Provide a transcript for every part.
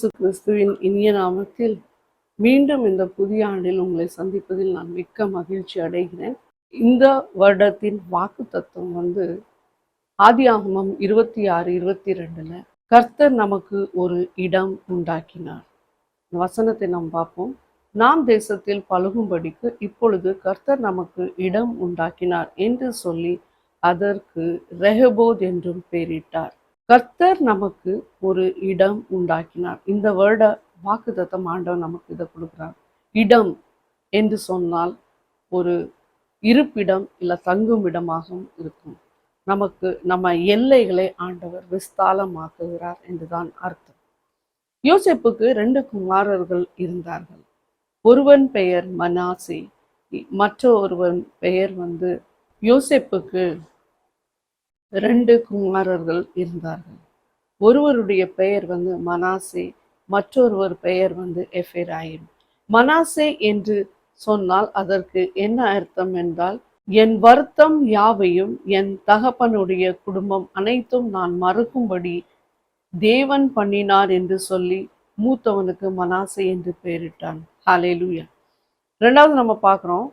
இயேசு கிறிஸ்துவின் இனிய நாமத்தில் மீண்டும் இந்த புதிய ஆண்டில் உங்களை சந்திப்பதில் நான் மிக்க மகிழ்ச்சி அடைகிறேன். இந்த வருடத்தின் வாக்கு தத்துவம் வந்து ஆதியாகமம் இருபத்தி ஆறு இருபத்தி ரெண்டுல கர்த்தர் நமக்கு ஒரு இடம் உண்டாக்கினார். வசனத்தை நாம் பார்ப்போம். நாம் தேசத்தில் பழகும்படிக்கு இப்பொழுது கர்த்தர் நமக்கு இடம் உண்டாக்கினார் என்று சொல்லி அதற்கு ரெஹபோத் என்றும் பெயரிட்டார். கர்த்தர் நமக்கு ஒரு இடம் உண்டாக்கினார். இந்த வருட வாக்குத்தத்தம் ஆண்டவர் நமக்கு இதை கொடுக்குறார். இடம் என்று சொன்னால் ஒரு இருப்பிடம் இல்லை தங்கும் இடமாகவும் இருக்கும். நமக்கு நம்ம எல்லைகளை ஆண்டவர் விஸ்தாலமாக்குகிறார் என்றுதான் அர்த்தம். யோசிப்புக்கு ரெண்டு குமாரர்கள் இருந்தார்கள். ஒருவன் பெயர் மனாசி மற்ற ஒருவன் பெயர் வந்து யோசிப்புக்கு ரெண்டு குமாரர்கள் இருந்தார்கள். ஒருவருடைய பெயர் வந்து மனாசே மற்றொருவர் பெயர் வந்து எஃபெராயிம் மனாசே என்று சொன்னால் அதற்கு என்ன அர்த்தம் என்றால் என் வருத்தம் யாவையும் என் தகப்பனுடைய குடும்பம் அனைத்தும் நான் மறுக்கும்படி தேவன் பண்ணினார் என்று சொல்லி மூத்தவனுக்கு மனாசே என்று பெயரிட்டான். ஹலேலூயா ரெண்டாவது நம்ம பார்க்குறோம்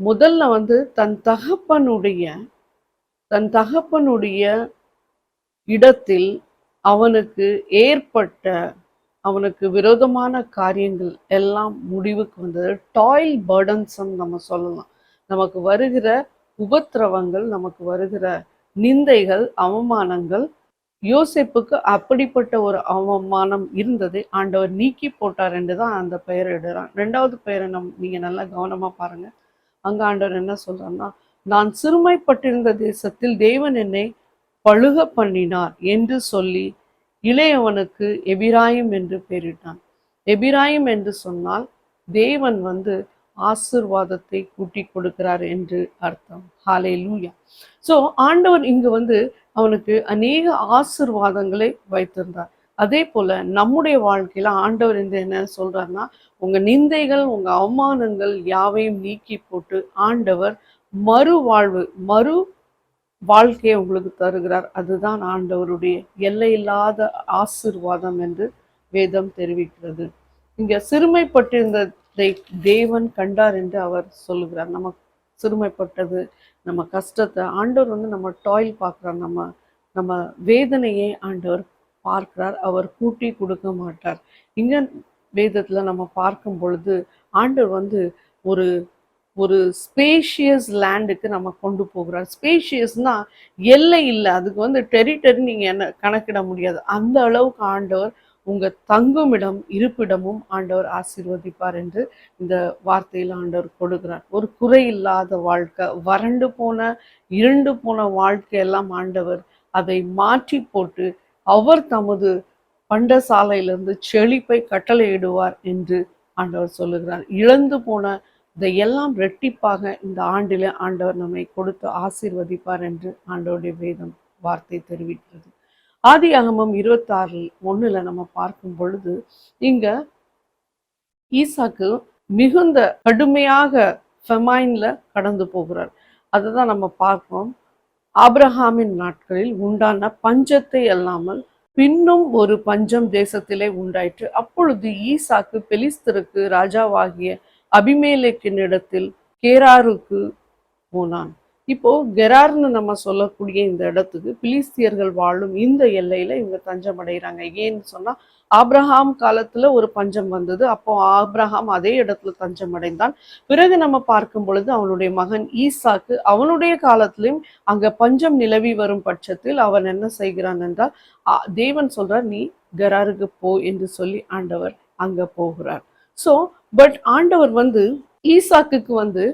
முதல்ல வந்து தன் தகப்பனுடைய தன் தகப்பனுடைய இடத்தில் அவனுக்கு ஏற்பட்ட அவனுக்கு விரோதமான காரியங்கள் எல்லாம் முடிவுக்கு வந்தது. டாயில் பர்டன்ஸ்னு நம்ம சொல்லலாம். நமக்கு வருகிற உபத்திரவங்கள் நமக்கு வருகிற நிந்தைகள் அவமானங்கள் யோசிப்புக்கு அப்படிப்பட்ட ஒரு அவமானம் இருந்தது. ஆண்டவர் நீக்கி போட்டார் என்று தான் அந்த பெயரை இடுறான். ரெண்டாவது பெயரை நம் நீங்க நல்லா கவனமாக பாருங்க. அங்க ஆண்டவர் என்ன சொல்றாருன்னா நான் சிறுமைப்பட்டிருந்த தேசத்தில் தேவன் என்னை பழுக பண்ணினார் என்று சொல்லி இளையவனுக்கு எபிராயம் என்று பெயரிட்டான். எபிராயும் என்று சொன்னால் தேவன் வந்து ஆசிர்வாதத்தை கூட்டி கொடுக்கிறார் என்று அர்த்தம். ஹாலே லூயா ஸோ ஆண்டவர் இங்கு வந்து அவனுக்கு அநேக ஆசிர்வாதங்களை வைத்திருந்தார். அதே போல நம்முடைய வாழ்க்கையில ஆண்டவர் இந்த என்ன சொல்றாருன்னா உங்க நிந்தைகள் உங்க அவமானங்கள் யாவையும் நீக்கி போட்டு ஆண்டவர் மறுவாழ்வு மறு வாழ்க்கையை உங்களுக்கு தருகிறார். அதுதான் ஆண்டவருடைய எல்லையில்லாத ஆசிர்வாதம் என்று வேதம் தெரிவிக்கிறது. இங்க சிறுமைப்பட்டிருந்ததை தேவன் கண்டார் என்று அவர் சொல்லுகிறார். நம்ம சிறுமைப்பட்டது நம்ம கஷ்டத்தை ஆண்டவர் வந்து நம்ம டாயில் பார்க்குறார். நம்ம நம்ம வேதனையை ஆண்டவர் பார்க்கிறார். அவர் கூட்டி கொடுக்க மாட்டார். இங்கே வேதத்தில் நம்ம பார்க்கும் பொழுது ஆண்டவர் வந்து ஒரு ஒரு ஸ்பேஷியஸ் லேண்டுக்கு நம்ம கொண்டு போகிறார். ஸ்பேஷியஸ்னால் எல்லை இல்லை. அதுக்கு வந்து டெரிட்டரி நீங்கள் என்ன கணக்கிட முடியாது. அந்த அளவுக்கு ஆண்டவர் உங்கள் தங்குமிடம் இருப்பிடமும் ஆண்டவர் ஆசீர்வதிப்பார் என்று இந்த வார்த்தையில் ஆண்டவர் கொடுக்கிறார். ஒரு குறை இல்லாத வாழ்க்கை வறண்டு போன இருண்டு போன வாழ்க்கையெல்லாம் ஆண்டவர் அதை மாற்றி போட்டு அவர் தமது பண்டசாலையிலிருந்து செழிப்பை கட்டளையிடுவார் என்று ஆண்டவர் சொல்லுகிறார். இழந்து போன இதையெல்லாம் ரெட்டிப்பாக இந்த ஆண்டிலே ஆண்டவர் நம்மை கொடுத்து ஆசீர்வதிப்பார் என்று ஆண்டோடைய வேதம் வார்த்தை தெரிவிக்கிறது. ஆதி அகமம் இருபத்தாறு ஒன்றில் நம்ம பார்க்கும் பொழுது இங்க ஈசாக்கு மிகுந்த கடுமையாக ஃபெமைனில் கடந்து போகிறார். அதை தான் நம்ம பார்ப்போம். ஆப்ரஹாமின் நாட்களில் உண்டான பஞ்சத்தை அல்லாமல் பின்னும் ஒரு பஞ்சம் தேசத்திலே உண்டாயிற்று. அப்பொழுது ஈசாக்கு பெலிஸ்தருக்கு ராஜாவாகிய அபிமேலேக்கின் இடத்தில் கேராருக்கு போனான். இப்போ கெரார்னு நம்ம சொல்லக்கூடிய இந்த இடத்துக்கு பிலிஸ்தியர்கள் வாழும் இந்த எல்லையில இவங்க தஞ்சம் அடைகிறாங்க. ஏன்னு சொன்னா ஆப்ரஹாம் காலத்துல ஒரு பஞ்சம் வந்தது. அப்போ ஆப்ரஹாம் அதே இடத்துல தஞ்சம் அடைந்தான். பிறகு நம்ம பார்க்கும் பொழுது அவனுடைய மகன் ஈசாக்கு அவனுடைய காலத்திலும் அங்க பஞ்சம் நிலவி வரும் பட்சத்தில் அவன் என்ன செய்கிறான் என்றால் தேவன் சொல்றார் நீ கெராருக்கு போ என்று சொல்லி ஆண்டவர் அங்க போகிறார். ஸோ பட் ஆண்டவர் வந்து ஈசாக்குக்கு வந்து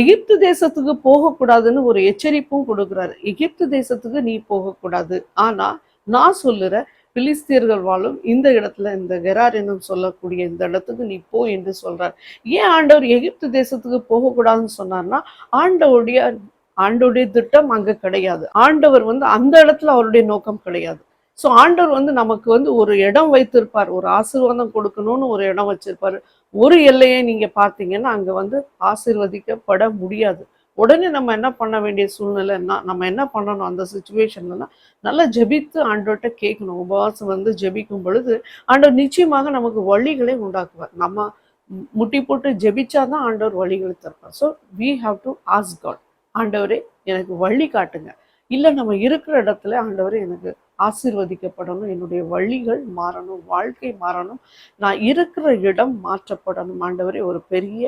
எகிப்து தேசத்துக்கு போகக்கூடாதுன்னு ஒரு எச்சரிப்பும் கொடுக்குறாரு. எகிப்து தேசத்துக்கு நீ போகக்கூடாது. ஆனா நான் சொல்லுற பிலிஸ்தியர்கள் வாழும் இந்த இடத்துல இந்த கெரார் என்னும் சொல்லக்கூடிய இந்த இடத்துக்கு நீ போ என்று சொல்றார். ஏன் ஆண்டவர் எகிப்து தேசத்துக்கு போகக்கூடாதுன்னு சொன்னார்னா ஆண்டவருடைய ஆண்டவுடைய திட்டம் அங்க கிடையாது. ஆண்டவர் வந்து அந்த இடத்துல அவருடைய நோக்கம் கிடையாது. ஸோ ஆண்டவர் வந்து நமக்கு வந்து ஒரு இடம் வைத்திருப்பார். ஒரு ஆசீர்வாதம் கொடுக்கணும்னு ஒரு இடம் வச்சிருப்பாரு. ஒரு எல்லையை நீங்க பார்த்தீங்கன்னா அங்க வந்து ஆசீர்வதிக்கப்பட முடியாது. உடனே நம்ம என்ன பண்ண வேண்டிய சூழ்நிலைன்னா நம்ம என்ன பண்ணணும் அந்த சுச்சுவேஷன்லலாம் நல்லா ஜெபித்து ஆண்டவர்கிட்ட கேட்கணும். உபவாசம் வந்து ஜெபிக்கும் பொழுது ஆண்டவர் நிச்சயமாக நமக்கு வழிகளை உண்டாக்குவார். நம்ம முட்டி போட்டு ஜெபிச்சாதான் ஆண்டவர் வழிகளை தருவார். So we have to ask God ஆண்டவரே எனக்கு வழி காட்டுங்க. இல்லை நம்ம இருக்கிற இடத்துல ஆண்டவரே எனக்கு ஆசிர்வதிக்கப்படணும். என்னுடைய வழிகள் மாறணும் வாழ்க்கை மாறணும். நான் இருக்கிற இடம் மாற்றப்படணும். ஆண்டவரே ஒரு பெரிய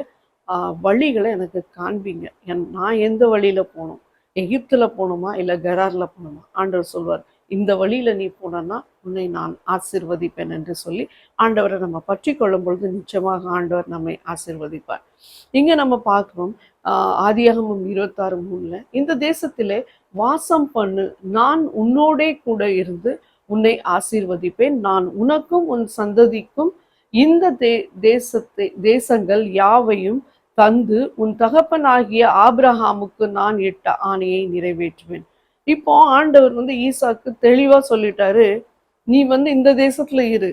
ஆஹ், வழிகளை எனக்கு காண்பீங்க. என் நான் எந்த வழியில போகணும்? எகிப்துல போகணுமா? இல்லை கராரில் போகணுமா? ஆண்டவர் சொல்வார் இந்த வழியில் நீ போனன்னா உன்னை நான் ஆசிர்வதிப்பேன் என்று சொல்லி ஆண்டவரை நம்ம பற்றி கொள்ளும் பொழுது நிச்சயமாக ஆண்டவர் நம்மை ஆசிர்வதிப்பார். இங்க நம்ம பார்க்குறோம் ஆஹ், இருபத்தாறு மூணில் இந்த தேசத்திலே வாசம் பண்ணு. நான் உன்னோடே கூட இருந்து உன்னை ஆசீர்வதிப்பேன். நான் உனக்கும் உன் சந்ததிக்கும் இந்த தே தேசத்தை தேசங்கள் யாவையும் தந்து உன் தகப்பனாகிய ஆபிரகாமுக்கு நான் இட்ட ஆணையை நிறைவேற்றுவேன். இப்போ ஆண்டவர் வந்து ஈசாக்கு தெளிவா சொல்லிட்டாரு நீ வந்து இந்த தேசத்துல இரு.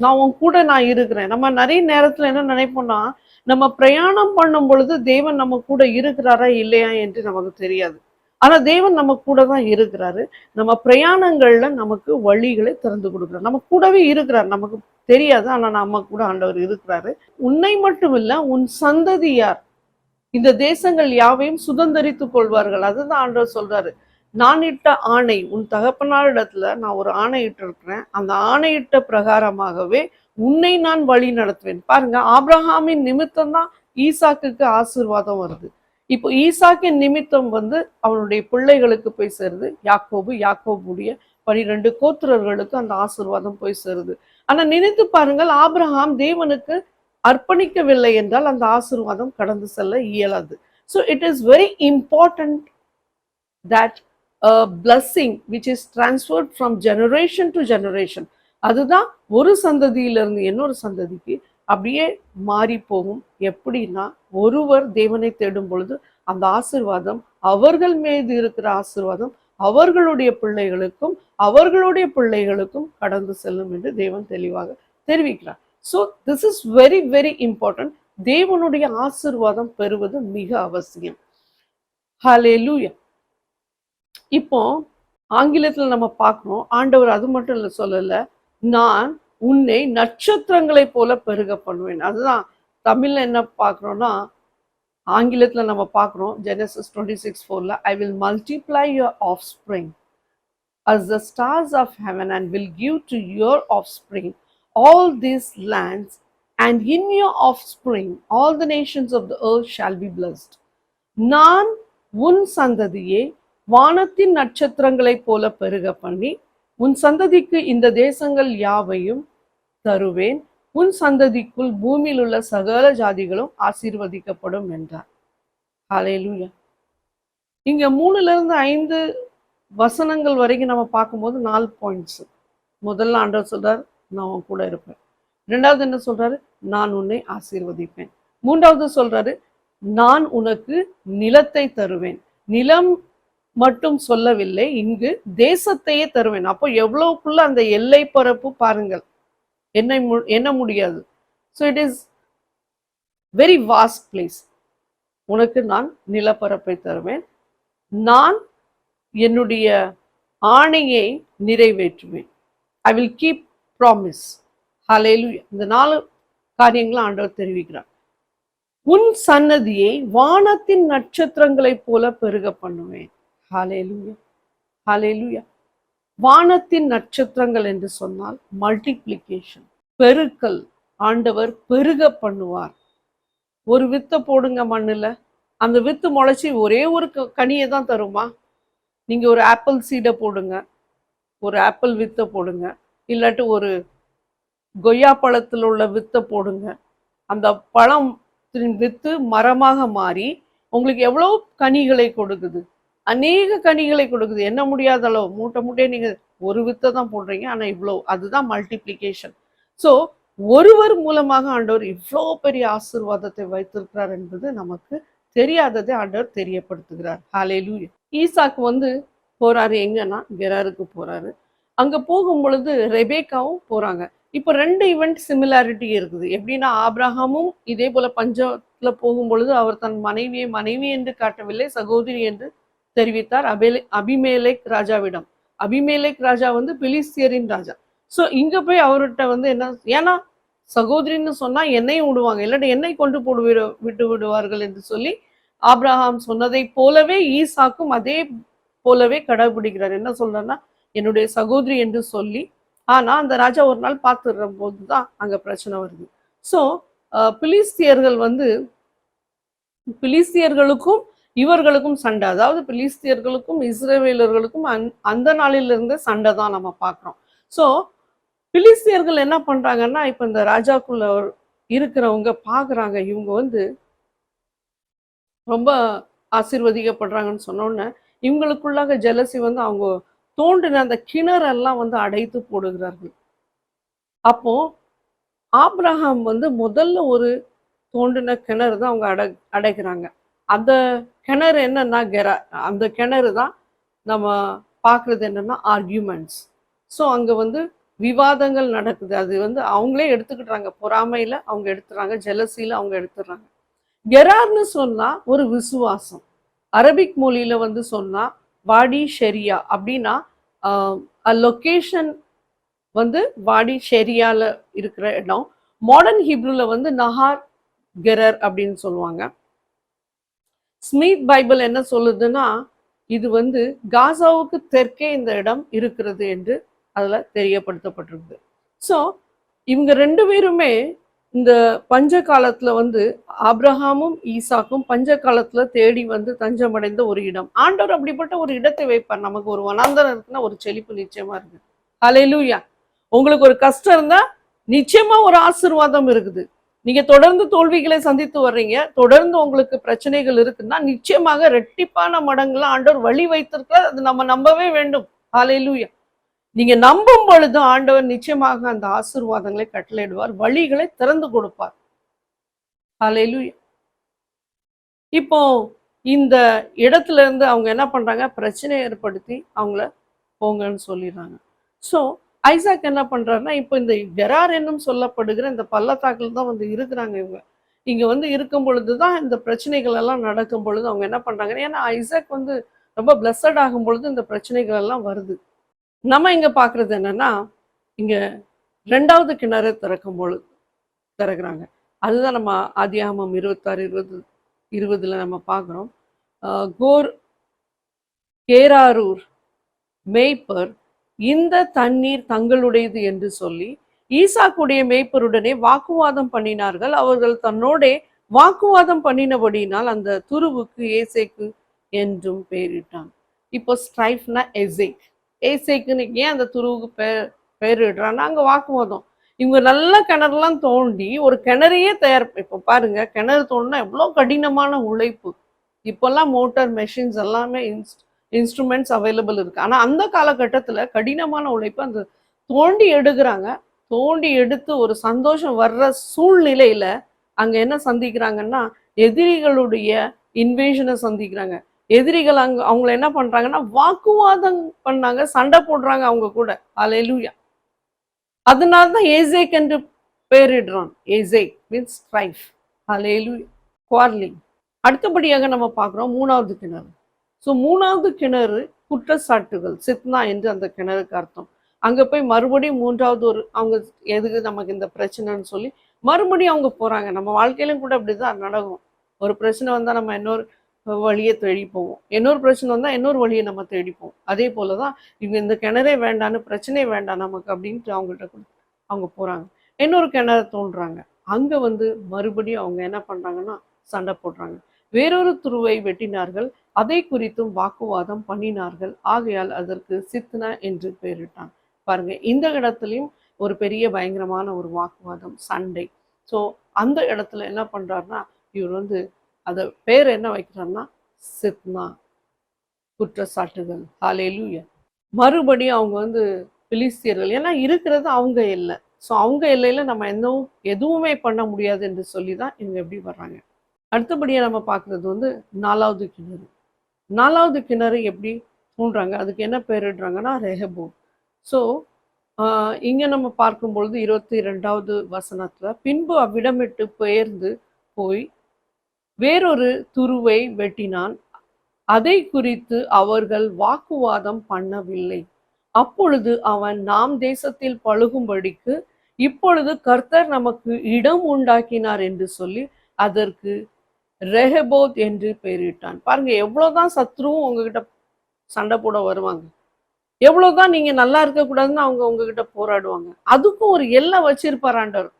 நான் உன் கூட நான் இருக்கிறேன். நம்ம நிறைய நேரத்துல என்ன நினைப்போம்னா நம்ம பிரயாணம் பண்ணும் பொழுது தேவன் நம்ம கூட இருக்கிறாரா இல்லையா என்று நமக்கு தெரியாது. ஆனா தேவன் நம்ம கூட தான் இருக்கிறாரு. நம்ம பிரயாணங்கள்ல நமக்கு வழிகளை திறந்து கொடுக்குறாரு. நம்ம கூடவே இருக்கிறார். நமக்கு தெரியாது ஆனா நம்ம கூட ஆண்டவர் இருக்கிறாரு. உன்னை மட்டும் இல்ல உன் சந்ததியார். இந்த தேசங்கள் யாவையும் சுதந்திரித்து கொள்வார்கள். அதுதான் ஆண்டவர் சொல்றாரு. நான் இட்ட ஆணை உன் தகப்பனாரிடத்துல நான் ஒரு ஆணை இட்டிருக்கிறேன். அந்த ஆணையிட்ட பிரகாரமாகவே உன்னை நான் வழி நடத்துவேன். பாருங்க ஆப்ரஹாமின் நிமித்தம் தான் ஈசாக்குக்கு ஆசிர்வாதம் வருது. இப்போ ஈசாக்கின் நிமித்தம் வந்து அவனுடைய பிள்ளைகளுக்கு போய் சேருது. யாக்கோபு யாக்கோபுடைய பனிரெண்டு கோத்திரர்களுக்கு அந்த ஆசீர்வாதம் போய் சேருது. ஆனா நினைத்து பாருங்கள் ஆப்ரஹாம் தேவனுக்கு அர்ப்பணிக்கவில்லை என்றால் அந்த ஆசிர்வாதம் கடந்து செல்ல இயலாது. So it is very important that blessing which is transferred from generation to generation அதுதான் ஒரு சந்ததியிலிருந்து இன்னொரு சந்ததிக்கு அப்படியே மாறி போகும். எப்படின்னா ஒருவர் தேவனை தேடும் பொழுது அந்த ஆசிர்வாதம் அவர்கள் மீது இருக்கிற ஆசிர்வாதம் அவர்களுடைய பிள்ளைகளுக்கும் அவர்களுடைய பிள்ளைகளுக்கும் கடந்து செல்லும் என்று தேவன் தெளிவாக தெரிவிக்கிறார். So this is very very important தேவனுடைய ஆசிர்வாதம் பெறுவது மிக அவசியம். ஹலே லூயா இப்போ ஆங்கிலத்துல நம்ம பார்க்கிறோம் ஆண்டவர் அது மட்டும் இல்லை சொல்லல. நான் உன்னை நட்சத்திரங்களைப் போல பெருக பண்ணுவேன். அதுதான் தமிழ்ல என்ன பார்க்குறோம்னா ஆங்கிலத்தில் நம்ம பார்க்குறோம் ஜெனசஸ் டுவெண்ட்டி சிக்ஸ் ஃபோரில் I will multiply your offspring as the stars of heaven and will give to your offspring all these lands and in your offspring all the nations of the earth shall be blessed நான் உன் சந்ததியை வானத்தின் நட்சத்திரங்களைப் போல பெருக பண்ணி உன் சந்ததிக்கு இந்த தேசங்கள் யாவையும் தருவேன். உன் சந்ததிக்குள் பூமியில் உள்ள சகல ஜாதிகளும் ஆசீர்வதிக்கப்படும் என்றார். ஹalleluya இங்க மூணுல இருந்து ஐந்து வசனங்கள் வரைக்கும் நம்ம பார்க்கும்போது நாலு பாயிண்ட்ஸ் முதல்ல ஆண்டவர் சொல்றார் நான் உன் கூட இருப்பேன். ரெண்டாவது என்ன சொல்றாரு? நான் உன்னை ஆசீர்வதிப்பேன். மூன்றாவது சொல்றாரு நான் உனக்கு நிலத்தை தருவேன். நிலம் மட்டும் சொல்லவில்லை இங்கு தேசத்தையே தருவேன். அப்போ எவ்வளவுக்குள்ள அந்த எல்லை பரப்பு பாருங்கள். என்ன மு- என்ன முடியாது. So it is very vast place உனக்கு நான் நிலப்பரப்பை தருவேன். நான் என்னுடைய ஆணையை நிறைவேற்றுவேன். ஐ வில் கீப் ப்ராமிஸ் ஹலேலு இந்த நாலு காரியங்களும் ஆண்டவர் தெரிவிக்கிறார். உன் சன்னதியை வானத்தின் நட்சத்திரங்களைப் போல பெருக பண்ணுவேன். ஹலேலுயா ஹலேலுயா வானத்தின் நட்சத்திரங்கள் என்று சொன்னால் மல்டிப்ளிகேஷன் பெருக்கல். ஆண்டவர் பெருக பண்ணுவார். ஒரு வித்தை போடுங்க மண்ணுல. அந்த வித்து முளைச்சி ஒரே ஒரு க- கனியை தான் தருமா? நீங்கள் ஒரு ஆப்பிள் சீடை போடுங்க. ஒரு ஆப்பிள் வித்தை போடுங்க. இல்லாட்டி ஒரு கொய்யா பழத்தில் உள்ள வித்தை போடுங்க. அந்த பழம் வித்து மரமாக மாறி உங்களுக்கு எவ்வளோ கனிகளை கொடுக்குது? அநேக கனிகளை கொடுக்குது. என்ன முடியாத அளவு? மூட்டை மூட்டையே நீங்க ஒரு வித்தை தான் போடுறீங்க. ஆனா இவ்வளோ அதுதான் மல்டிப்ளிகேஷன் ஸோ ஒருவர் மூலமாக ஆண்டவர் இவ்வளோ பெரிய ஆசீர்வாதத்தை வைத்திருக்கிறார் என்பது நமக்கு தெரியாததை ஆண்டவர் தெரியப்படுத்துகிறார். ஹalleluya ஈசாக்கு வந்து போறாரு எங்கன்னா கெராருக்கு போறாரு. அங்க போகும் பொழுது ரெபேக்காவும் போறாங்க. இப்போ ரெண்டு ஈவெண்ட் சிமிலாரிட்டி இருக்குது. எப்படின்னா ஆப்ரஹாமும் இதே போல பஞ்சத்தில் போகும் பொழுது அவர் தன் மனைவியை மனைவி என்று காட்டவில்லை சகோதரி என்று தெரிவித்தார். அபிலே அபிமேலேக் ராஜாவிடம். அபிமேலேக் ராஜா வந்து பிலிஸ்தியரின் ராஜா. ஸோ இங்க போய் அவர்கிட்ட வந்து என்ன ஏன்னா சகோதரின்னு சொன்னா என்னையும் விடுவாங்க. இல்லாட்டி என்னை கொண்டு போடு விட்டு விடுவார்கள் என்று சொல்லி ஆப்ரஹாம் சொன்னதை போலவே ஈசாக்கும் அதே போலவே கடைபிடிக்கிறார். என்ன சொல்றாருன்னா என்னுடைய சகோதரி என்று சொல்லி. ஆனா அந்த ராஜா ஒரு நாள் பார்த்துடுற போது தான் அங்க பிரச்சனை வருது. ஸோ பிலிஸ்தியர்கள் வந்து பிலிஸ்தியர்களுக்கும் இவர்களுக்கும் சண்டை. அதாவது பிலிஸ்தியர்களுக்கும் இஸ்ரேவேலர்களுக்கும் அந்- அந்த நாளிலிருந்து சண்டை தான் நம்ம பார்க்குறோம். ஸோ பிலிஸ்தியர்கள் என்ன பண்றாங்கன்னா இப்போ இந்த ராஜாக்குள்ள இருக்கிறவங்க பார்க்குறாங்க. இவங்க வந்து ரொம்ப ஆசீர்வதிக்கப்படுறாங்கன்னு சொன்னோடனே இவங்களுக்குள்ளாக ஜெலசி வந்து அவங்க தோண்டின அந்த கிணறெல்லாம் வந்து அடைத்து போடுகிறார்கள். அப்போ ஆப்ரஹாம் வந்து முதல்ல ஒரு தோண்டின கிணறு தான் அவங்க அடை அடைக்கிறாங்க. அந்த கிணறு என்னன்னா கெரா அந்த கிணறு தான் நம்ம பார்க்குறது என்னன்னா ஆர்கியூமெண்ட்ஸ் ஸோ அங்கே வந்து விவாதங்கள் நடக்குது. அது வந்து அவங்களே எடுத்துக்கிட்டாங்க. பொறாமையில் அவங்க எடுத்துறாங்க. ஜெலசியில் அவங்க எடுத்துடுறாங்க கெரார்னு சொன்னால் ஒரு விசுவாசம். அரபிக் மொழியில் வந்து சொன்னால் வாடி ஷெரியா அப்படின்னா லொக்கேஷன் வந்து வாடி ஷெரியாவில் இருக்கிற இடம். மாடர்ன் ஹிப்ரூவில் வந்து நஹார் கெரர் அப்படின்னு சொல்லுவாங்க. ஸ்மித் பைபிள் என்ன சொல்லுதுன்னா இது வந்து காசாவுக்கு தெற்கே இந்த இடம் இருக்கிறது என்று அதுல தெரியப்படுத்தப்பட்டிருக்குது. ஸோ இவங்க ரெண்டு பேருமே இந்த பஞ்ச காலத்துல வந்து ஆப்ரஹாமும் ஈசாக்கும் பஞ்ச காலத்துல தேடி வந்து தஞ்சமடைந்த ஒரு இடம். ஆண்டவர் அப்படிப்பட்ட ஒரு இடத்தை வைப்பார். நமக்கு ஒரு வனாந்தரம் இருக்குன்னா ஒரு செழிப்பு நிச்சயமா இருக்கு. அலையிலூயா உங்களுக்கு ஒரு கஷ்டம் இருந்தா நிச்சயமா ஒரு ஆசீர்வாதம் இருக்குது. நீங்க தொடர்ந்து தோல்விகளை சந்தித்து வர்றீங்க தொடர்ந்து உங்களுக்கு பிரச்சனைகள் இருக்குன்னா நிச்சயமாக ரெட்டிப்பான மடங்குல ஆண்டவர் வழி வைத்திருக்கிறார். அது நம்ம நம்பவே வேண்டும். காலையிலூயா நீங்க நம்பும் பொழுது ஆண்டவர் நிச்சயமாக அந்த ஆசீர்வாதங்களை கட்டளையிடுவார் வழிகளை திறந்து கொடுப்பார். காலையிலூயா இப்போ இந்த இடத்துல இருந்து அவங்க என்ன பண்றாங்க? பிரச்சனை ஏற்படுத்தி அவங்கள போங்கன்னு சொல்லிடுறாங்க. ஸோ ஐசாக் என்ன பண்றாருன்னா இப்போ இந்த கெரார் என்னும் சொல்லப்படுகிற இந்த பள்ளத்தாக்கில் தான் வந்து இருக்கிறாங்க இவங்க. இங்க வந்து இருக்கும் பொழுது தான் இந்த பிரச்சனைகள் எல்லாம் நடக்கும் பொழுது அவங்க என்ன பண்றாங்க ஏன்னா ஐசாக் வந்து ரொம்ப பிளஸட் ஆகும் பொழுது இந்த பிரச்சனைகள் எல்லாம் வருது. நம்ம இங்க பாக்குறது என்னன்னா இங்க ரெண்டாவது கிணறு திறக்கும் பொழுது திறக்கிறாங்க. அதுதான் நம்ம ஆதியாகமம் இருபத்தாறு இருபது இருபதுல நம்ம பார்க்குறோம் கோர் கேராரூர் மேய்ப்பர் இந்த தண்ணீர் தங்களுடையது என்று சொல்லி ஈசாக்குடைய மேய்ப்பருடனே வாக்குவாதம் பண்ணினார்கள். அவர்கள் தன்னோடே வாக்குவாதம் பண்ணினபடியினால் அந்த துருவுக்கு ஏசேக்கு என்றும் பெயரிட்டான் இப்போ ஸ்ட்ரைஃப்னா எசேக் ஏசேக்குன்னு ஏன் அந்த துருவுக்கு பெயர் பெயரிடுறான்னா அங்கே வாக்குவாதம். இவங்க நல்ல கிணறுலாம் தோண்டி ஒரு கிணறையே தயார் இப்போ பாருங்க கிணறு தோண்டினா எவ்வளோ கடினமான உழைப்பு. இப்போல்லாம் மோட்டார் மெஷின்ஸ் எல்லாமே இன்ஸ்ட் இன்ஸ்ட்ருமெண்ட்ஸ் அவைலபிள் இருக்குது ஆனால் அந்த காலகட்டத்தில் கடினமான உழைப்பு அந்த தோண்டி எடுக்கிறாங்க. தோண்டி எடுத்து ஒரு சந்தோஷம் வர்ற சூழ்நிலையில அங்கே என்ன சந்திக்கிறாங்கன்னா எதிரிகளுடைய இன்வேஷனை சந்திக்கிறாங்க. எதிரிகள் அங்க அவங்கள என்ன பண்றாங்கன்னா வாக்குவாதம் பண்ணாங்க. சண்டை போடுறாங்க அவங்க கூட. அலையிலுயா அதனால தான் ஏசேக் என்று பேரிடுறான் ஏசேக் மீன்ஸ் ஸ்ட்ரைஃப் அலையிலுயா குவார்லிங் அடுத்தபடியாக நம்ம பார்க்குறோம் மூணாவது கிணறு. ஸோ மூணாவது கிணறு குற்றச்சாட்டுகள் சித்னா என்று அந்த கிணறுக்கு அர்த்தம். அங்கே போய் மறுபடியும் மூன்றாவது ஒரு அவங்க எதுக்கு நமக்கு இந்த பிரச்சனைன்னு சொல்லி மறுபடியும் அவங்க போகிறாங்க நம்ம வாழ்க்கையிலும் கூட அப்படி தான் நடக்கும். ஒரு பிரச்சனை வந்தால் நம்ம இன்னொரு வழியை தேடி போவோம். இன்னொரு பிரச்சனை வந்தால் இன்னொரு வழியை நம்ம தேடி போவோம். அதே போலதான் இவங்க இந்த கிணறே வேண்டான்னு பிரச்சனையே வேண்டாம் நமக்கு அப்படின்ட்டு அவங்கள்ட்ட கொடுத்து அவங்க போகிறாங்க இன்னொரு கிணறு தோன்றாங்க அங்கே வந்து மறுபடியும் அவங்க என்ன பண்ணுறாங்கன்னா சண்டை போடுறாங்க. வேறொரு துருவை வெட்டினார்கள். அதை குறித்தும் வாக்குவாதம் பண்ணினார்கள். ஆகையால் அதற்கு சித்னா என்று பெயரிட்டான். பாருங்க இந்த இடத்துலையும் ஒரு பெரிய பயங்கரமான ஒரு வாக்குவாதம் சண்டை. ஸோ அந்த இடத்துல என்ன பண்ணுறாருன்னா இவர் வந்து அதை பேர் என்ன வைக்கிறாருன்னா சித்னா. குற்றச்சாட்டுகள். ஹalleluya மறுபடியும் அவங்க வந்து பிலிஸ்தியர்கள் ஏன்னா இருக்கிறது அவங்க இல்லை ஸோ அவங்க எல்லையில் நம்ம எதுவும் எதுவுமே பண்ண முடியாது என்று சொல்லி தான் இவங்க எப்படி வர்றாங்க. அடுத்தபடியாக நம்ம பார்க்குறது வந்து நாலாவது கிணறு. நாலாவது கிணறு எப்படி தூண்டுறாங்க? அதுக்கு என்ன பேரிடுறாங்கன்னா ரெஹபோ ஸோ ஆஹ் இங்க நம்ம பார்க்கும் பொழுது இருபத்தி இரண்டாவது வசனத்துல பின்பு அவ்விடமிட்டு பெயர்ந்து போய் வேறொரு துருவை வெட்டினான். அதை குறித்து அவர்கள் வாக்குவாதம் பண்ணவில்லை. அப்பொழுது அவன் நாம் தேசத்தில் பழுகும்படிக்கு இப்பொழுது கர்த்தர் நமக்கு இடம் உண்டாக்கினார் என்று சொல்லி அதற்கு ரெஹபோத் என்று பெயரிட்டான். பாருங்க எவ்வளவுதான் சத்ருவும் உங்ககிட்ட சண்டை போட வருவாங்க. எவ்வளவுதான் நீங்க நல்லா இருக்கக்கூடாதுன்னு அவங்க உங்ககிட்ட போராடுவாங்க. அதுக்கும் ஒரு எல்லை வச்சிருப்பார் ஆண்டவர்.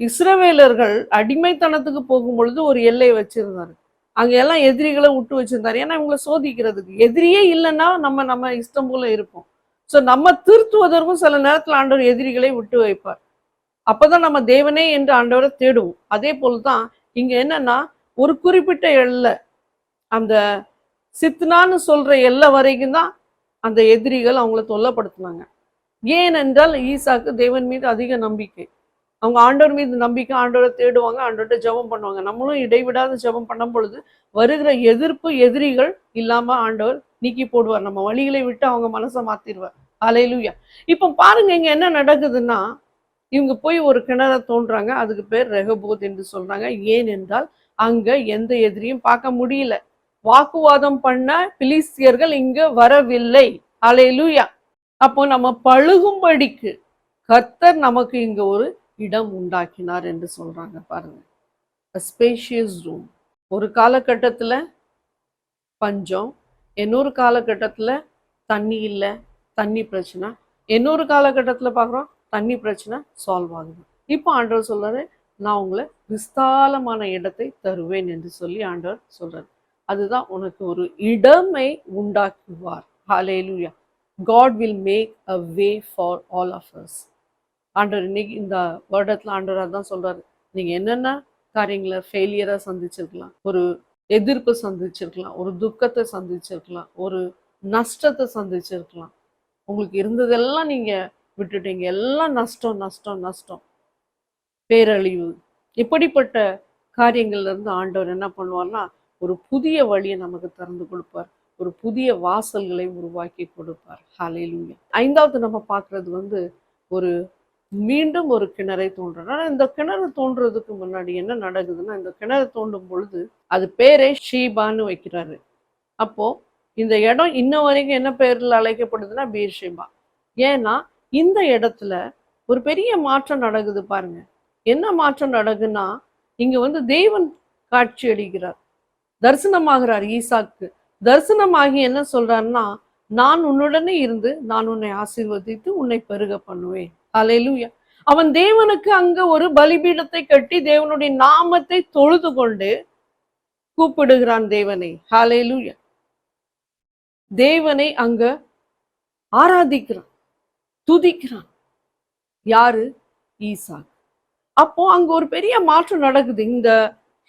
இஸ்ரவேலர்கள் அடிமைத்தனத்துக்கு போகும்பொழுது ஒரு எல்லை வச்சிருந்தாரு. அங்க எல்லாம் எதிரிகளை விட்டு வச்சிருந்தாரு. ஏன்னா இவங்களை சோதிக்கிறதுக்கு. எதிரியே இல்லைன்னா நம்ம நம்ம இஷ்டம் போல இருப்போம். ஸோ நம்ம திருத்துவதற்கும் சில நேரத்தில் ஆண்டவர் எதிரிகளை விட்டு வைப்பார். அப்பதான் நம்ம தேவனே என்று ஆண்டவரை தேடுவோம். அதே போல்தான் இங்க என்னன்னா ஒரு குறிப்பிட்ட எல்லை அந்த சித்னான்னு சொல்ற எல்லை வரைக்கும் தான் அந்த எதிரிகள் அவங்கள தொல்லப்படுத்தினாங்க. ஏனென்றால் ஈசாக்கு தேவன் மீது அதிக நம்பிக்கை. அவங்க ஆண்டவர் மீது நம்பிக்கை ஆண்டவரை தேடுவாங்க ஆண்டவர்கிட்ட ஜெபம் பண்ணுவாங்க. நம்மளும் இடைவிடாத ஜெபம் பண்ணும் பொழுது வருகிற எதிர்ப்பு எதிரிகள் இல்லாம ஆண்டவர் நீக்கி போடுவார். நம்ம வழிகளை விட்டு அவங்க மனசை மாத்திடுவார் அலையிலுயா இப்போ பாருங்க இங்க என்ன நடக்குதுன்னா இவங்க போய் ஒரு கிணற தோன்றாங்க அதுக்கு பேர் ரெகபோத் என்று சொல்றாங்க. ஏன் என்றால் அங்க எந்த எதிரியும் பார்க்க முடியல. வாக்குவாதம் பண்ண பிலிஸ்தியர்கள் இங்க வரவில்லை. அலையிலுயா அப்போ நம்ம பழுகும்படிக்கு கர்த்தர் நமக்கு இங்க ஒரு இடம் உண்டாக்கினார் என்று சொல்றாங்க பாருங்க. ஸ்பேஷியஸ் ரூம் ஒரு காலகட்டத்துல பஞ்சம் இன்னொரு காலகட்டத்துல தண்ணி இல்லை தண்ணி பிரச்சனை. இன்னொரு காலகட்டத்துல பார்க்குறோம் தண்ணி பிரச்சனை சால்வ் ஆகுது. இப்போ ஆண்டவர் சொல்றாரு நான் உங்களை விஸ்தாலமான இடத்தை தருவேன் என்று சொல்லி ஆண்டவர் சொல்றாரு. அதுதான் உனக்கு ஒரு இடமை உண்டாக்குவார். Hallelujah God will make a way for all of us. ஆண்டவர் இன்னைக்கு இந்த வருடத்துல ஆண்டவர் அதான் சொல்றாரு. நீங்க என்னென்ன காரியங்களை ஃபெயிலியரா சந்திச்சிருக்கலாம் ஒரு எதிர்ப்பு சந்திச்சிருக்கலாம் ஒரு துக்கத்தை சந்திச்சிருக்கலாம் ஒரு நஷ்டத்தை சந்திச்சிருக்கலாம் உங்களுக்கு இருந்ததெல்லாம் நீங்க விட்டுட்டீங்க. எல்லாம் நஷ்டம் நஷ்டம் நஷ்டம். பேரழிவு. இப்படிப்பட்ட காரியங்கள்ல இருந்து ஆண்டவர் என்ன பண்ணுவார்னா ஒரு புதிய வழியை நமக்கு திறந்து கொடுப்பார். ஒரு புதிய வாசல்களை உருவாக்கி கொடுப்பார். ஹாலையிலுங்க ஐந்தாவது நம்ம பார்க்குறது வந்து ஒரு மீண்டும் ஒரு கிணறை தோன்றுறது ஆனால் இந்த கிணறு தோன்றதுக்கு முன்னாடி என்ன நடக்குதுன்னா இந்த கிணறு தோண்டும் பொழுது அது பேரே ஷீபான்னு வைக்கிறாரு. அப்போ இந்த இடம் இன்ன வரைக்கும் என்ன பேரில் அழைக்கப்படுதுன்னா பீர் ஷீபா ஏன்னா இந்த இடத்துல ஒரு பெரிய மாற்றம் நடக்குது பாருங்க. என்ன மாற்றம் நடக்குன்னா இங்க வந்து தெய்வன் காட்சி அளிக்கிறார். தரிசனமாகிறார் ஈசாக்கு. தரிசனமாகி என்ன சொல்றாருன்னா நான் உன்னுடனே இருந்து நான் உன்னை ஆசீர்வதித்து உன்னை பெருக பண்ணுவேன். அலையிலூயா அவன் தேவனுக்கு அங்க ஒரு பலிபீடத்தை கட்டி தேவனுடைய நாமத்தை தொழுது கொண்டு கூப்பிடுகிறான் தேவனை. ஹாலேலூயா தேவனை அங்க ஆராதிக்கிறான். துதிக்கிறான். யாரு? ஈசாக். அப்போ அங்க ஒரு பெரிய மாற்றம் நடக்குது. இந்த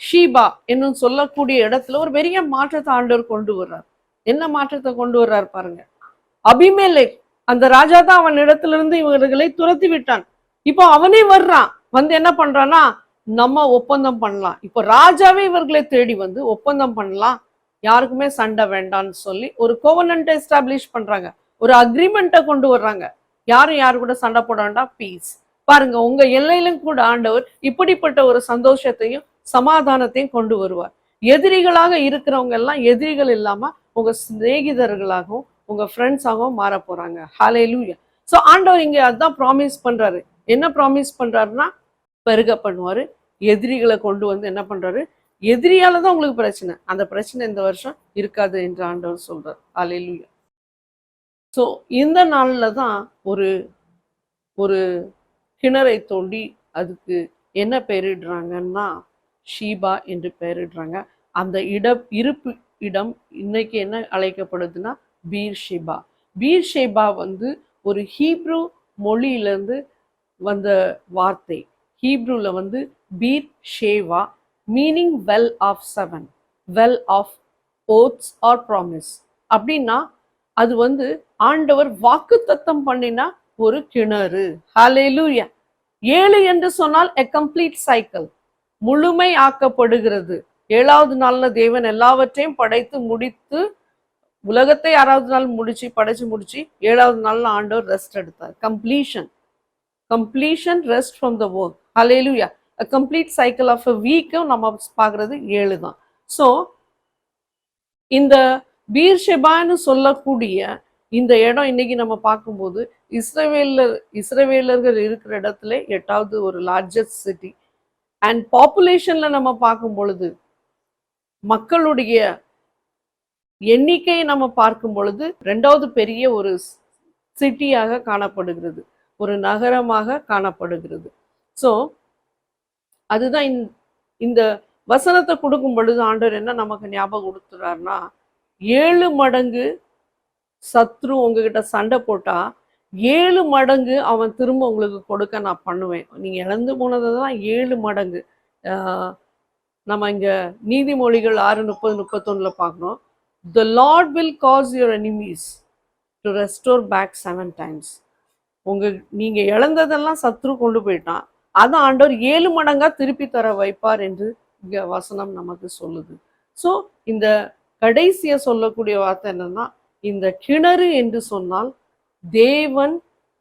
ஷீபா என்னும் சொல்லக்கூடிய இடத்துல ஒரு பெரிய மாற்றத்தை ஆண்டவர் கொண்டு வர்றார். என்ன மாற்றத்தை கொண்டு வர்றார் பாருங்க. அபிமேலை அந்த ராஜா தான் அவன் இடத்துல இருந்து இவர்களை துரத்தி விட்டான். இப்போ அவனே வர்றான். வந்து என்ன பண்றான்னா நம்ம ஒப்பந்தம் பண்ணலாம். இப்போ ராஜாவே இவர்களை தேடி வந்து ஒப்பந்தம் பண்ணலாம். யாருக்குமே சண்டை வேண்டாம்னு சொல்லி ஒரு கோவனண்ட்டை எஸ்டாப்ளிஷ் பண்றாங்க. ஒரு அக்ரிமெண்ட்டை கொண்டு வர்றாங்க. யாரும் யாரு கூட சண்டை போட வேண்டாம். பீஸ் பாருங்க உங்க எல்லையிலும் கூட ஆண்டவர் இப்படிப்பட்ட ஒரு சந்தோஷத்தையும் சமாதானத்தையும் கொண்டு வருவார். எதிரிகளாக இருக்கிறவங்க எல்லாம் எதிரிகள் இல்லாம உங்க சிநேகிதர்களாகவும் உங்க ஃப்ரெண்ட்ஸாகவும் மாற போறாங்க. ஹாலே லூயா ஸோ ஆண்டவர் இங்க அதான் ப்ராமிஸ் பண்றாரு. என்ன ப்ராமிஸ் பண்றாருன்னா பெருக பண்ணுவாரு. எதிரிகளை கொண்டு வந்து என்ன பண்றாரு? எதிரியால தான் உங்களுக்கு பிரச்சனை. அந்த பிரச்சனை இந்த வருஷம் இருக்காது என்று ஆண்டவர் சொல்றார். ஹாலே லூயா ஸோ இந்த நாளில் தான் ஒரு ஒரு கிணறை தோண்டி அதுக்கு என்ன பெயரிடுறாங்கன்னா ஷீபா என்று பெயரிடுறாங்க. அந்த இடம் இருப்பு இடம் இன்னைக்கு என்ன அழைக்கப்படுதுன்னா பீர் ஷேபா. பீர் ஷேபா வந்து ஒரு ஹீப்ரூ மொழியிலேருந்து வந்த வார்த்தை. ஹீப்ரூவில் வந்து Beer Sheba meaning well of seven well of oaths or promise. அப்படின்னா அது வந்து ஆண்டவர் வாக்குத்தத்தம் பண்ணினா ஒரு கிணறு. ஹலேலூயா ஏழு என்று சொன்னால் எ கம்ப்ளீட் சைக்கிள் முழுமை ஆக்கப்படுகிறது. ஏழாவது நாள்ல தேவன் எல்லாவற்றையும் படைத்து முடித்து உலகத்தை ஆறாவது நாள் முடிச்சு படைச்சு முடிச்சு ஏழாவது நாள்ல ஆண்டவர் ரெஸ்ட் எடுத்தார். Completion completion rest from the work hallelujah a complete cycle of a வீக்கும் நம்ம பார்க்குறது ஏழு தான் ஸோ இந்த பீர்ஷெபான்னு சொல்லக்கூடிய இந்த இடம் இன்னைக்கு நம்ம பார்க்கும்போது இஸ்ரேவேலர் இஸ்ரேவேலர்கள் இருக்கிற இடத்துல எட்டாவது ஒரு லார்ஜஸ்ட் சிட்டி அண்ட் பாப்புலேஷன்ல நம்ம பார்க்கும் பொழுது மக்களுடைய எண்ணிக்கையை நம்ம பார்க்கும் பொழுது ரெண்டாவது பெரிய ஒரு சிட்டியாக காணப்படுகிறது. ஒரு நகரமாக காணப்படுகிறது. ஸோ அதுதான் இந்த வசனத்தை கொடுக்கும் பொழுது ஆண்டவர் என்ன நமக்கு ஞாபகம் கொடுத்துறாருன்னா ஏழு மடங்கு சத்ரு உங்ககிட்ட சண்டை போட்டா ஏழு மடங்கு அவன் திரும்ப உங்களுக்கு கொடுக்க நான் பண்ணுவேன். நீங்கள் இழந்து போனது தான் ஏழு மடங்கு. நம்ம இங்கே நீதிமொழிகள் ஆறு முப்பது முப்பத்தொன்னில் பார்க்கணும். The Lord will cause your enemies to restore back seven times உங்கள் நீங்கள் இழந்ததெல்லாம் சத்ரு கொண்டு போயிட்டான். அதை ஆண்டவர் ஏழு மடங்காக திருப்பி தர வைப்பார் என்று இங்கே வசனம் நமக்கு சொல்லுது. ஸோ இந்த கடைசியா சொல்லக்கூடிய வார்த்தை என்னன்னா இந்த கிணறு என்று சொன்னால் தேவன்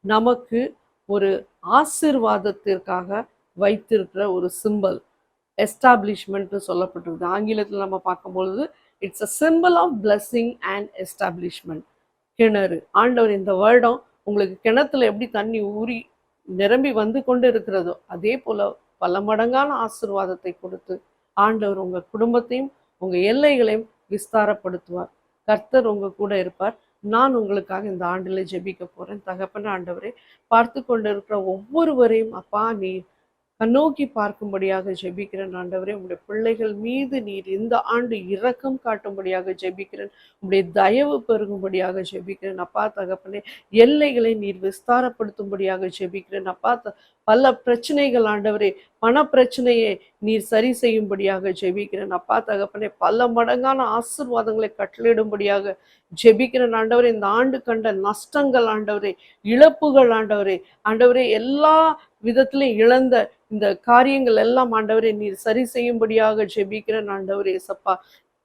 நமக்கு ஒரு ஆசிர்வாதத்திற்காக வைத்திருக்கிற ஒரு சிம்பல் எஸ்டாப்ளிஷ்மெண்ட்னு சொல்லப்பட்டிருக்கு. ஆங்கிலத்தில் நம்ம பார்க்கும்பொழுது it's a symbol of blessing and establishment கிணறு. ஆண்டவர் இந்த வருடம் உங்களுக்கு கிணத்துல எப்படி தண்ணி ஊறி நிரம்பி வந்து கொண்டு இருக்கிறதோ அதே போல பல மடங்கான ஆசிர்வாதத்தை கொடுத்து ஆண்டவர் உங்க குடும்பத்தையும் உங்க எல்லைகளையும் விஸ்தாரப்படுத்துவார். கர்த்தர் உங்க கூட இருப்பார். நான் உங்களுக்காக இந்த ஆண்டில் ஜெபிக்க போறேன். தகப்பன ஆண்டவரே பார்த்து கொண்டிருக்கிற ஒவ்வொருவரையும் அப்பா நீ கண்ணோக்கி பார்க்கும்படியாக ஜெபிக்கிறேன். ஆண்டவரே உங்களுடைய பிள்ளைகள் மீது நீர் இந்த ஆண்டு இரக்கம் காட்டும்படியாக ஜெபிக்கிறேன். உங்களுடைய தயவு பெருகும்படியாக ஜெபிக்கிறேன். அப்பா தகப்பனே எல்லைகளை நீர் விஸ்தாரப்படுத்தும்படியாக ஜெபிக்கிறேன். அப்பா த- பல பிரச்சனைகள் ஆண்டவரே. பண பிரச்சனையை நீர் சரி செய்யும்படியாக ஜெபிக்கிறேன். அப்பா தகப்பனே பல மடங்கான ஆசீர்வாதங்களை கட்டளையிடும்படியாக ஜெபிக்கிறேன் ஆண்டவரே. இந்த ஆண்டு கண்ட நஷ்டங்கள் ஆண்டவரே. இழப்புகள் ஆண்டவரே. ஆண்டவரே எல்லா விதத்திலையும் இழந்த இந்த காரியங்கள் எல்லாம் ஆண்டவரே நீர் சரி செய்யும்படியாக ஜெபிக்கிறேன் ஆண்டவரே சப்பா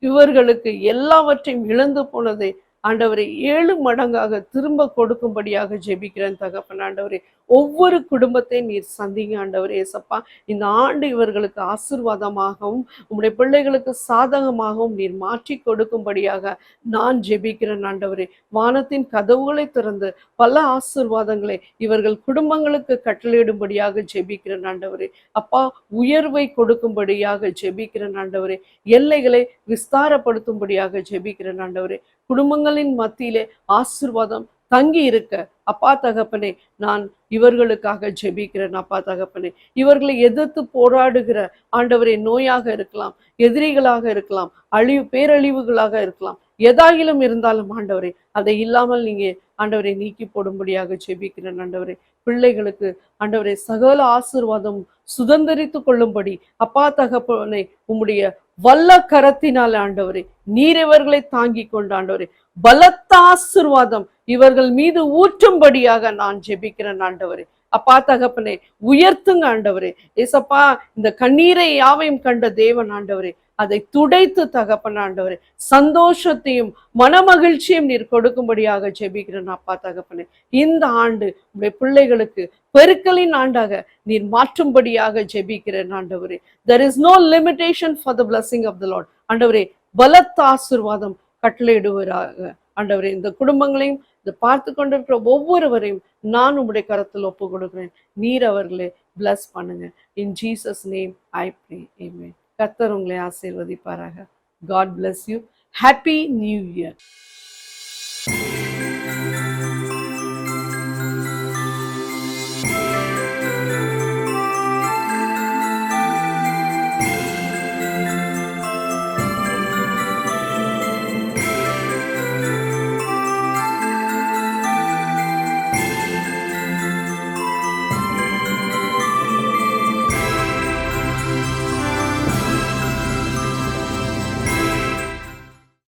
இவர்களுக்கு எல்லாவற்றையும் இழந்து போனதை ஆண்டவரை ஏழு மடங்காக திரும்ப கொடுக்கும்படியாக ஜெபிக்கிறேன் தகப்பன் ஆண்டவரே. ஒவ்வொரு குடும்பத்தை நீர் சந்திங்க ஆண்டவர் ஏசப்பா. இந்த ஆண்டு இவர்களுக்கு ஆசீர்வாதமாகவும் உம்முடைய பிள்ளைகளுக்கு சாதகமாகவும் நீர் மாற்றி கொடுக்கும்படியாக நான் ஜெபிக்கிறேன் ஆண்டவரே. வானத்தின் கதவுகளை திறந்து பல ஆசீர்வாதங்களை இவர்கள் குடும்பங்களுக்கு கட்டளையிடும்படியாக ஜெபிக்கிறேன் ஆண்டவரே. அப்பா உயர்வை கொடுக்கும்படியாக ஜெபிக்கிறேன் ஆண்டவரே. எல்லைகளை விஸ்தாரப்படுத்தும்படியாக ஜெபிக்கிறேன் ஆண்டவரே. குடும்பங்களின் மத்தியிலே ஆசிர்வாதம் தங்கி இருக்க அப்பா தகப்பனே நான் இவர்களுக்காக ஜெபிக்கிறேன் அப்பா தகப்பனே. இவர்களை எதிர்த்து போராடுகிற ஆண்டவரே நோயாக இருக்கலாம் எதிரிகளாக இருக்கலாம் அழிவு பேரழிவுகளாக இருக்கலாம். எதாகிலும் இருந்தாலும் ஆண்டவரே அதை இல்லாமல் நீங்க ஆண்டவரை நீக்கி போடும்படியாக ஜெபிக்கிறேன் ஆண்டவரே. பிள்ளைகளுக்கு ஆண்டவரை சகல ஆசீர்வாதம் சுதந்திரித்து கொள்ளும்படி அப்பா தகப்பனை உம்முடைய வல்ல கரத்தினால் ஆண்டவரே நீர் இவர்களை தாங்கி கொண்டு ஆண்டவரே பலத்த ஆசீர்வாதம் இவர்கள் மீது ஊற்றும்படியாக நான் ஜெபிக்கிறேன் ஆண்டவரே. அப்பா தகப்பனே உயர்த்துங்க ஆண்டவரே. ஏசப்பா இந்த கண்ணீரை யாவையும் கண்ட தேவன் ஆண்டவரே. அதை துடைத்து தகப்பன் ஆண்டவரே. சந்தோஷத்தையும் மனமகிழ்ச்சியும் நீர் கொடுக்கும்படியாக ஜெபிக்கிறேன் அப்பா தகப்பனே. இந்த ஆண்டு உடைய பிள்ளைகளுக்கு பெருக்கலின் ஆண்டாக நீர் மாற்றும்படியாக ஜெபிக்கிறேன் ஆண்டவரே. There is no limitation for the blessing of the Lord ஆண்டவரே பலத்த ஆசீர்வாதம் கட்டளையிடுவராக. ஆண்டவரே இந்த குடும்பங்களையும் இதை பார்த்து கொண்டிருக்கிற ஒவ்வொருவரையும் நான் உங்களுடைய கரத்தில் ஒப்பு கொடுக்குறேன் நீர் அவர்களை பிளஸ் பண்ணுங்க. In Jesus name I pray amen கர்த்தர் உங்களை ஆசீர்வதிப்பாராக. God bless you happy new year